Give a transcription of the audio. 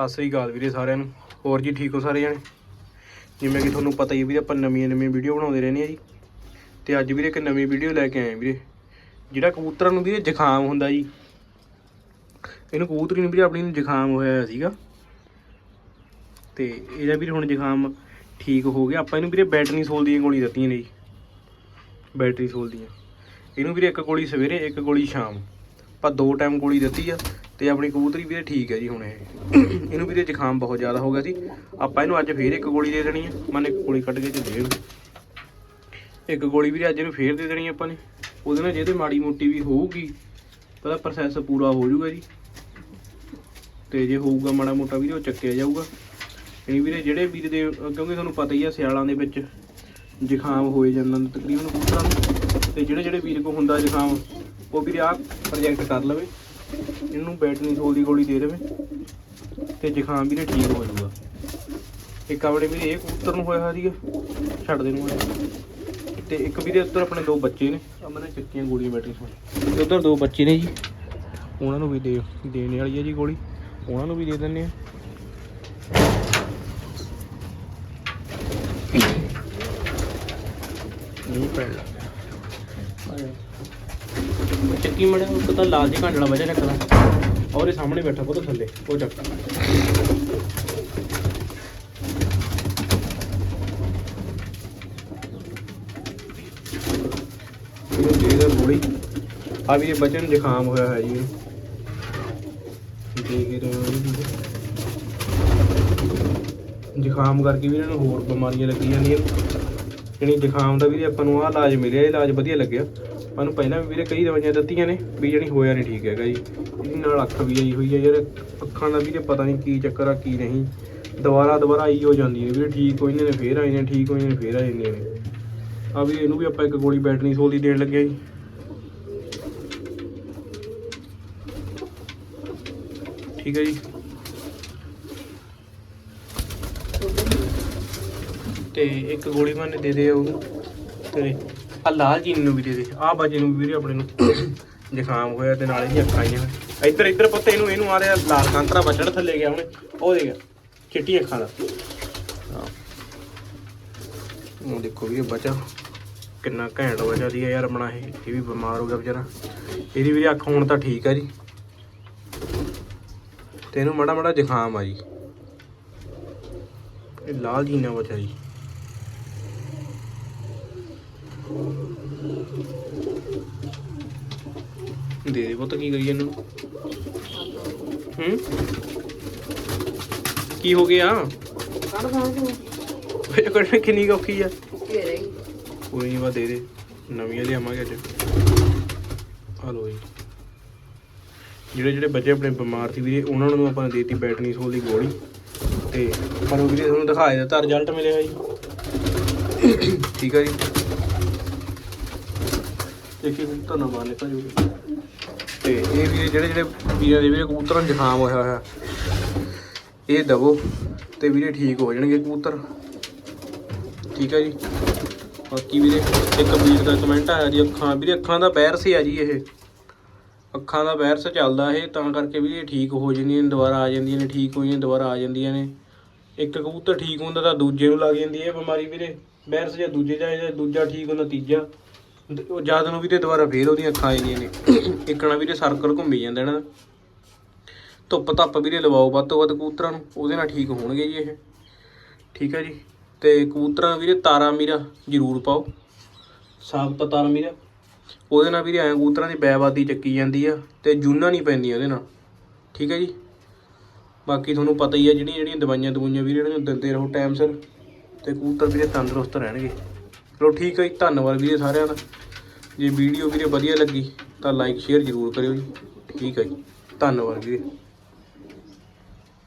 ਸਤਿ ਸ੍ਰੀ ਅਕਾਲ ਵੀਰੇ ਸਾਰਿਆਂ ਨੂੰ। ਹੋਰ ਜੀ ਠੀਕ ਹੋ ਸਾਰੇ ਜਣੇ? ਜਿਵੇਂ ਕਿ ਤੁਹਾਨੂੰ ਪਤਾ ਹੀ ਹੈ ਵੀਰੇ, ਆਪਾਂ ਨਵੀਆਂ ਨਵੀਆਂ ਵੀਡੀਓ ਬਣਾਉਂਦੇ ਰਹਿੰਦੇ ਆ ਜੀ। ਤੇ ਅੱਜ ਵੀਰੇ ਇੱਕ ਨਵੀਂ ਵੀਡੀਓ ਲੈ ਕੇ ਆਏ ਵੀਰੇ। ਜਿਹੜਾ ਕਬੂਤਰਾਂ ਨੂੰ ਵੀਰੇ ਜ਼ੁਕਾਮ ਹੁੰਦਾ ਜੀ। ਇਹਨੂੰ ਕਬੂਤਰੀ ਨੂੰ ਵੀਰੇ ਆਪਣੀ ਨੂੰ ਜ਼ੁਕਾਮ ਹੋਇਆ ਹੋਇਆ ਸੀਗਾ। ਤੇ ਇਹਦਾ ਵੀਰੇ ਹੁਣ ਜ਼ੁਕਾਮ ਠੀਕ ਹੋ ਗਿਆ। ਆਪਾਂ ਇਹਨੂੰ ਵੀਰੇ ਬੈਟਰੀ ਸੋਲ ਦੀਆਂ ਗੋਲੀ ਦਿੱਤੀਆਂ ਨੇ ਜੀ। ਬੈਟਰੀ ਸੋਲ ਦੀਆਂ। ਇਹਨੂੰ ਵੀਰੇ ਇੱਕ ਗੋਲੀ ਸਵੇਰੇ, ਇੱਕ ਗੋਲੀ ਸ਼ਾਮ। ਆਪਾਂ ਦੋ ਟਾਈਮ ਗੋਲੀ ਦਿੱਤੀ ਆ। ਤੇ ਆਪਣੀ ਕਬੂਤਰੀ ਵੀਰੇ ਠੀਕ ਹੈ ਜੀ ਹੁਣ ਇਹ। ਇਹਨੂੰ ਵੀਰੇ ਜ਼ੁਕਾਮ ਬਹੁਤ ਜ਼ਿਆਦਾ ਹੋ ਗਿਆ ਸੀ। ਆਪਾਂ ਇਹਨੂੰ ਅੱਜ ਫੇਰ ਇੱਕ ਗੋਲੀ ਦੇ ਦੇਣੀ ਹੈ। ਮਨ ਇੱਕ ਗੋਲੀ ਕੱਢ ਕੇ ਚ ਦੇ ਇੱਕ ਗੋਲੀ ਵੀਰੇ ਅੱਜ ਇਹਨੂੰ ਫੇਰ ਦੇ ਦੇਣੀ ਆਪਾਂ ਨੇ। ਉਹਦੇ ਨਾਲ ਜਿਹਦੇ ਮਾੜੀ ਮੋਟੀ ਵੀ ਹੋਊਗੀ ਉਹਦਾ ਪ੍ਰੋਸੈਸ ਪੂਰਾ ਹੋ ਜਾਊਗਾ ਜੀ। ਤੇ ਜੇ ਹੋਊਗਾ ਮਾੜਾ ਮੋਟਾ ਵੀਰੇ, ਉਹ ਚੱਕਿਆ ਜਾਊਗਾ। ਇਹ ਵੀਰੇ ਜਿਹੜੇ ਵੀਰ ਦੇ, ਕਿਉਂਕਿ ਤੁਹਾਨੂੰ ਪਤਾ ਹੀ ਆ ਸਿਆਲਾਂ ਦੇ ਵਿੱਚ ਜ਼ੁਕਾਮ ਹੋਏ ਜਾਂਦਾ ਤਕਰੀਬਨ ਕਬੂਤਰਾਂ ਤੇ ਜਿਹੜੇ ਜਿਹੜੇ ਵੀਰ ਕੋ ਹੁੰਦਾ ਜ਼ੁਕਾਮ, ਉਹ ਵੀਰੇ ਆਹ ਪ੍ਰੋਜੈਕਟ ਕਰ ਲਵੇ। ਇਹਨੂੰ ਬੈਟਨੀ ਸੋਲ ਦੀ ਗੋਲੀ ਦੇ ਦੇਵੇ ਤੇ ਜ਼ੁਕਾਮ ਵੀਰੇ ਠੀਕ ਹੋ ਜਾਊਗਾ। ਇੱਕ ਆਪਣੇ ਵੀਰੇ ਇਹ ਕਬੂਤਰ ਨੂੰ ਹੋਇਆ ਹੋਇਆ ਸੀਗਾ, ਛੱਡ ਦੇ ਨੂੰ ਹੋਇਆ ਤੇ ਇੱਕ ਵੀਰੇ ਉੱਧਰ ਆਪਣੇ ਦੋ ਬੱਚੇ ਨੇ, ਅਮਨੇ ਚੱਕੀਆਂ ਗੋਲੀਆਂ ਬੈਟਰੀ ਸੋਲ ਤੇ ਉੱਧਰ ਦੋ ਬੱਚੇ ਨੇ ਜੀ। ਉਹਨਾਂ ਨੂੰ ਵੀ ਦੇ, ਦੇਣ ਵਾਲੀ ਹੈ ਜੀ ਗੋਲੀ। ਉਹਨਾਂ ਨੂੰ ਵੀ ਦੇ ਦਿੰਨੇ ਆ। ਨਹੀਂ ਪੈਣ ਲੱਗਾ ਚੱਕੀ ਮੜਿਆ, ਉਹ ਤਾਂ ਲਾਲ ਜਿਹਾ ਘੰਟੜਾ ਵਜਾ ਰੱਖਦਾ। ਔਰ ਇਹ ਸਾਹਮਣੇ ਬੈਠਾ ਪੁੱਤ ਥੱਲੇ, ਉਹ ਚੱਕ ਇਹਨੂੰ ਦੇ ਦੇ ਗੋਲੀ ਆ ਵੀ ਇਹ ਬਚਨ ਜ਼ੁਕਾਮ ਹੋਇਆ ਹੈ ਜੀ। ਦੇਖ ਰਹੇ ਹੋ ਜ਼ੁਕਾਮ ਕਰਕੇ ਵੀ ਇਹਨਾਂ ਨੂੰ ਹੋਰ ਬਿਮਾਰੀਆਂ ਲੱਗੀਆਂ ਜਾਂਦੀਆਂ। ਜਿਹੜੀ ਜ਼ੁਕਾਮ ਦਾ ਵੀ ਆਪਾਂ ਨੂੰ ਆਹ ਇਲਾਜ ਮਿਲਿਆ ਇਹ ਇਲਾਜ ਵਧੀਆ ਲੱਗਿਆ। ਮੈਨੂੰ ਪਹਿਲਾਂ ਵੀ ਵੀਰੇ ਕਈ ਦਵਾਈਆਂ ਦਿੱਤੀਆਂ ਨੇ ਵੀ ਜਿਹੜੀ ਹੋਇਆ ਨਹੀਂ ਠੀਕ ਹੈਗਾ ਜੀ। ਇਹਦੇ ਨਾਲ ਅੱਖ ਵੀ ਆਈ ਹੋਈ ਹੈ ਯਾਰ, ਅੱਖਾਂ ਦਾ ਵੀਰੇ ਪਤਾ ਨਹੀਂ ਕੀ ਚੱਕਰ ਆ, ਕੀ ਨਹੀਂ। ਦੁਬਾਰਾ ਦੁਬਾਰਾ ਆਈ ਹੋ ਜਾਂਦੀ ਹੈ ਵੀਰੇ, ਠੀਕ ਹੋਈ ਨੇ, ਫੇਰ ਆਈ ਨੇ, ਠੀਕ ਹੋਈ ਨੇ, ਫੇਰ ਆ ਜਾਂਦੀਆਂ ਨੇ। ਆ ਵੀ ਇਹਨੂੰ ਵੀ ਆਪਾਂ ਇੱਕ ਗੋਲੀ ਬੈਟਰੀ ਸੋਲ ਦੀ ਦੇਣ ਲੱਗੇ ਜੀ। ਠੀਕ ਹੈ ਜੀ। ਤੇ ਇੱਕ ਗੋਲੀ ਮਾਨੇ ਦੇ ਦੇ ਉਹਨੂੰ ਆ ਲਾਲ ਜੀ ਨੂੰ ਵੀ ਦੇ ਆ ਬਾਜੇ ਨੂੰ ਵੀਰੇ ਆਪਣੇ ਨੂੰ। ਜ਼ੁਕਾਮ ਹੋਇਆ ਤੇ ਨਾਲੇ ਜੀ ਅੱਖਾਂ ਆਈਆਂ। ਇੱਧਰ ਇੱਧਰ ਪੁੱਤ ਇਹਨੂੰ ਇਹਨੂੰ ਆ ਰਿਹਾ ਲਾਲ ਕਾਂਤਰਾ ਬੱਚੜ ਥੱਲੇ ਗਿਆ ਉਹਨੇ, ਉਹ ਦੇ ਚਿੱਟੀ ਅੱਖਾਂ ਦਾ। ਉਹ ਦੇਖੋ ਵੀ ਇਹ ਬਚਾ ਕਿੰਨਾ ਘੈਂਟ ਵਜਾ ਦੀ ਯਾਰ, ਆਪਣਾ ਇਹ ਇਹ ਵੀ ਬਿਮਾਰ ਹੋ ਗਿਆ ਵਿਚਾਰਾ। ਇਹਦੀ ਵੀ ਅੱਖ ਹੁਣ ਤਾਂ ਠੀਕ ਆ ਜੀ। ਤੇ ਇਹਨੂੰ ਮੜਾ ਮੜਾ ਜ਼ੁਕਾਮ ਆ ਜੀ। ਇਹ ਲਾਲ ਜੀ ਬਚਾ ਜੀ। ਦੇ ਦੇ ਪੁੱਤ, ਕੀ ਕਰੀਏ ਇਹਨੂੰ ਹੂੰ? ਕੀ ਹੋ ਗਿਆ? ਕੱਢ ਸਾਂ ਤੂੰ ਇਹ ਕੱਢਣ ਕਿੰਨੀ ਕੁ ਔਖੀ ਆ। ਘੇਰੇ ਕੋਈ ਨਹੀਂ ਵਾ ਦੇ ਦੇ। ਨਵੀਆਂ ਲਿਆਵਾਂਗੇ ਅੱਜ। ਆ ਲੋ ਜੀ। ਜਿਹੜੇ ਜਿਹੜੇ ਬੱਚੇ ਆਪਣੇ ਬਿਮਾਰ ਸੀ ਵੀਰੇ, ਉਹਨਾਂ ਨੂੰ ਆਪਾਂ ਨੇ ਦੇਤੀ ਬੈਟਨੀ ਸੋਲ ਦੀ ਗੋਲੀ। ਤੇ, ਪਰ ਉਹ ਵੀਰੇ ਤੁਹਾਨੂੰ ਦਿਖਾਇਆ ਦਿੱਤਾ ਰਿਜ਼ਲਟ ਮਿਲਿਆ ਜੀ। ਠੀਕ ਆ ਜੀ। ਦੇਖੀ ਕਬੂਤਰ ਨਾ ਮਾਰਨੇ ਭਾਜੀ। ਤੇ ਇਹ ਵੀਰੇ ਜਿਹੜੇ ਜਿਹੜੇ ਵੀਰਾਂ ਦੇ ਵੀਰੇ ਕਬੂਤਰਾਂ ਨੂੰ ਜ਼ੁਕਾਮ ਹੋਇਆ ਹੋਇਆ, ਇਹ ਦਵੋ ਤੇ ਵੀਰੇ ਠੀਕ ਹੋ ਜਾਣਗੇ ਕਬੂਤਰ। ਠੀਕ ਹੈ ਜੀ? ਬਾਕੀ ਵੀਰੇ, ਇੱਕ ਵੀਰ ਦਾ ਕਮੈਂਟ ਆਇਆ ਜੀ, ਅੱਖਾਂ ਵੀਰੇ ਅੱਖਾਂ ਦਾ ਵਾਇਰਸ ਹੀ ਆ ਜੀ ਇਹ। ਅੱਖਾਂ ਦਾ ਵਾਇਰਸ ਚੱਲਦਾ ਇਹ, ਤਾਂ ਕਰਕੇ ਵੀ ਇਹ ਠੀਕ ਹੋ ਜਾਂਦੀਆਂ ਨੇ, ਦੁਬਾਰਾ ਆ ਜਾਂਦੀਆਂ ਨੇ, ਠੀਕ ਹੋਈਆਂ, ਦੁਬਾਰਾ ਆ ਜਾਂਦੀਆਂ ਨੇ। ਇੱਕ ਕਬੂਤਰ ਠੀਕ ਹੁੰਦਾ ਤਾਂ ਦੂਜੇ ਨੂੰ ਲੱਗ ਜਾਂਦੀ ਹੈ ਬਿਮਾਰੀ ਵੀਰੇ। ਵਾਇਰਸ ਜਾਂ ਦੂਜੇ ਜਾਂ ਜਾਂ ਦੂਜਾ ਠੀਕ ਹੁੰਦਾ ਤੀਜਾ। ਉਹ ਜਦ ਨੂੰ ਵੀ ਵੀਰੇ ਦੁਬਾਰਾ ਫੇਰ ਉਹਦੀਆਂ ਅੱਖਾਂ ਆ ਜਾਂਦੀਆਂ ਨੇ। ਇੱਕਣਾ ਵੀਰੇ ਸਰਕਲ ਘੁੰਮੀ ਜਾਂਦਾ ਇਹਨਾਂ ਦਾ। ਧੁੱਪ ਧੱਪ ਵੀਰੇ ਲਵਾਓ ਵੱਧ ਤੋਂ ਵੱਧ ਕਬੂਤਰਾਂ ਨੂੰ, ਉਹਦੇ ਨਾਲ ਠੀਕ ਹੋਣਗੇ ਜੀ ਇਹ। ਠੀਕ ਹੈ ਜੀ। ਤੇ ਕਬੂਤਰਾਂ ਵੀਰੇ ਤਾਰਾ ਮੀਰਾ ਜ਼ਰੂਰ ਪਾਓ। ਸਾਬਤ ਤਾਰਾ ਮੀਰਾ। ਉਹਦੇ ਨਾਲ ਵੀਰੇ ਐਂ ਕਬੂਤਰਾਂ ਦੀ ਬੈਬਾਦੀ ਚੱਕੀ ਜਾਂਦੀ ਆ ਤੇ ਜੂਨਾ ਨਹੀਂ ਪੈਂਦੀਆਂ ਉਹਦੇ ਨਾਲ। ਠੀਕ ਹੈ ਜੀ। ਬਾਕੀ ਤੁਹਾਨੂੰ ਪਤਾ ਹੀ ਆ ਜਿਹੜੀਆਂ ਜਿਹੜੀਆਂ ਦਵਾਈਆਂ ਦਵਾਈਆਂ ਵੀਰੇ ਇਹਨਾਂ ਨੂੰ ਦਿੰਦੇ ਰਹੋ ਟਾਈਮ ਸਿਰ। ਤੇ ਕਬੂਤਰ ਵੀਰੇ ਤੰਦਰੁਸਤ ਰਹਿਣਗੇ। ਚਲੋ ਠੀਕ ਹੈ ਜੀ, ਧੰਨਵਾਦ ਵੀਰੇ ਸਾਰਿਆਂ ਦਾ। ਜੇ ਵੀਡੀਓ ਵੀਰੇ ਵਧੀਆ ਲੱਗੀ ਤਾਂ ਲਾਈਕ ਸ਼ੇਅਰ ਜ਼ਰੂਰ ਕਰਿਓ ਜੀ। ਠੀਕ ਹੈ ਜੀ, ਧੰਨਵਾਦ ਵੀਰੇ।